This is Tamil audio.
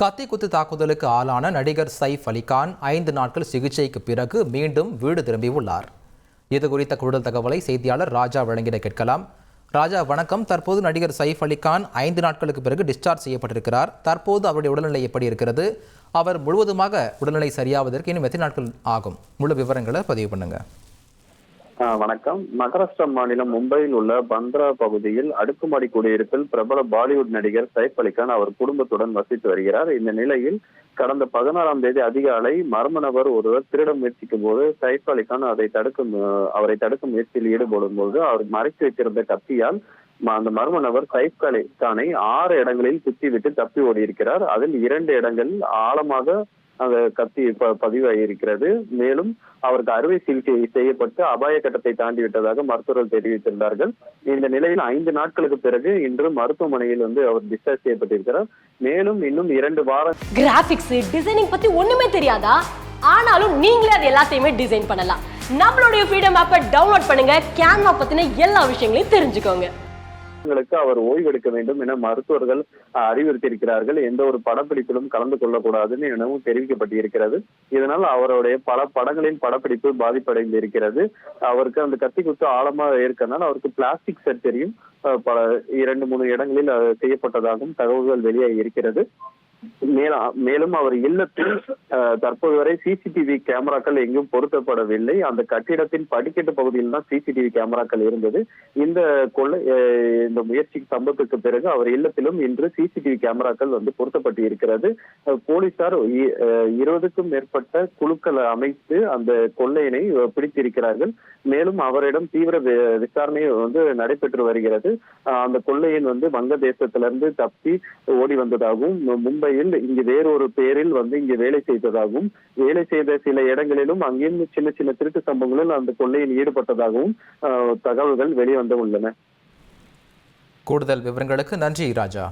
கத்தி குத்து தாக்குதலுக்கு ஆளான நடிகர் சைஃப் அலிகான் ஐந்து நாட்கள் சிகிச்சைக்கு பிறகு மீண்டும் வீடு திரும்பியுள்ளார். இது குறித்த கூடுதல் தகவலை செய்தியாளர் ராஜா வழங்கிட கேட்கலாம். ராஜா வணக்கம். தற்போது நடிகர் சைஃப் அலிகான் ஐந்து நாட்களுக்கு பிறகு டிஸ்சார்ஜ் செய்யப்பட்டிருக்கிறார். தற்போது அவருடைய உடல்நிலை எப்படி இருக்கிறது? அவர் முழுவதுமாக உடல்நிலை சரியாவதற்கு இன்னும் எத்தனை நாட்கள் ஆகும்? முழு விவரங்களை பதிவு பண்ணுங்கள் வணக்கம். மகாராஷ்டிரா மாநிலம் மும்பையில் உள்ள பந்த்ரா பகுதியில் அடுக்குமாடி குடியிருப்பில் பிரபல பாலிவுட் நடிகர் சைஃப் அலிகான் அவர் குடும்பத்துடன் வசித்து வருகிறார். இந்த நிலையில் கடந்த பதினாறாம் தேதி அதிகாலை மர்ம நபர் ஒருவர் திருட முயற்சிக்கும் போது சைஃப் அலிகான் அதை தடுக்கும் அவரை தடுக்கும் முயற்சியில் ஈடுபடும் போது அவர் மறைத்து வைத்திருந்த கத்தியால் அந்த மர்ம நபர் சைஃப் அலிகானை ஆறு இடங்களில் குத்திவிட்டு தப்பி ஓடி இருக்கிறார் அதில் இரண்டு இடங்கள் ஆழமாக அந்த கத்தி ப- பதிவாகியிருக்கிறது. மேலும் அவருக்கு அறுவை சிகிச்சை செய்யப்பட்டு அபாய கட்டத்தை தாண்டி விட்டதாக மருத்துவர்கள் தெரிவித்திருந்தார்கள். இந்த நிலையில் ஐந்து நாட்களுக்கு பிறகு இன்று மருத்துவமனையில் வந்து அவர் டிஸ்சார்ஜ் செய்யப்பட்டிருக்கிறார். மேலும் இன்னும் இரண்டு வாரம் கிராபிக்ஸ் டிசைனிங் பத்தி ஒண்ணுமே தெரியாதா? ஆனாலும் நீங்களே அது எல்லாத்தையுமே டிசைன் பண்ணலாம். நம்மளுடைய ஃப்ரீடம் ஆப்பை டவுன்லோட் பண்ணுங்க கேன்வா பத்தின எல்லா விஷயங்களையும் தெரிஞ்சுக்கோங்க. ங்களுக்கு அவர் ஓய்வெடுக்க வேண்டும் என மருத்துவர்கள் அறிவுறுத்தியிருக்கிறார்கள். எந்த ஒரு படப்பிடிப்பிலும் கலந்து கொள்ளக்கூடாதுன்னு எனவும் தெரிவிக்கப்பட்டிருக்கிறது. இதனால் அவருடைய பல படங்களின் படப்பிடிப்பு பாதிப்படைந்து இருக்கிறது அவருக்கு அந்த கத்தி குத்து ஆழமாக இருக்கறனால அவருக்கு பிளாஸ்டிக் சர்ஜரியும் பல இரண்டு மூணு இடங்களில் செய்யப்பட்டதாகவும் தகவல்கள் வெளியாகி இருக்கிறது. மேலும் அவர் இல்லத்தில் தற்போது வரை சிசிடிவி கேமராக்கள் எங்கும் பொருத்தப்படவில்லை. அந்த கட்டிடத்தின் படிக்கட்டு பகுதியில் தான் சிசிடிவி கேமராக்கள் இருந்தது. இந்த கொள்ளை இந்த முயற்சி சம்பவத்துக்கு பிறகு அவர் இல்லத்திலும் இன்று சிசிடிவி கேமராக்கள் வந்து பொருத்தப்பட்டு இருக்கிறது. போலீசார் இருபதுக்கும் மேற்பட்ட குழுக்களை அமைத்து அந்த கொள்ளையினை பிடித்திருக்கிறார்கள். மேலும் அவரிடம் தீவிர விசாரணை வந்து நடைபெற்று வருகிறது. அந்த கொள்ளையின் வந்து வங்கதேசத்திலிருந்து தப்பி ஓடி வந்ததாகவும் மும்பை மும்பையில் இங்கு வேறொரு பேரில் வந்து இங்கு வேலை செய்ததாகவும் வேலை செய்த சில இடங்களிலும் அங்கேயும் சின்ன சின்ன திருட்டு சம்பவங்களில் அந்த கொள்ளையில் ஈடுபட்டதாகவும் தகவல்கள் வெளிவந்து உள்ளன. கூடுதல் விவரங்களுக்கு நன்றி ராஜா.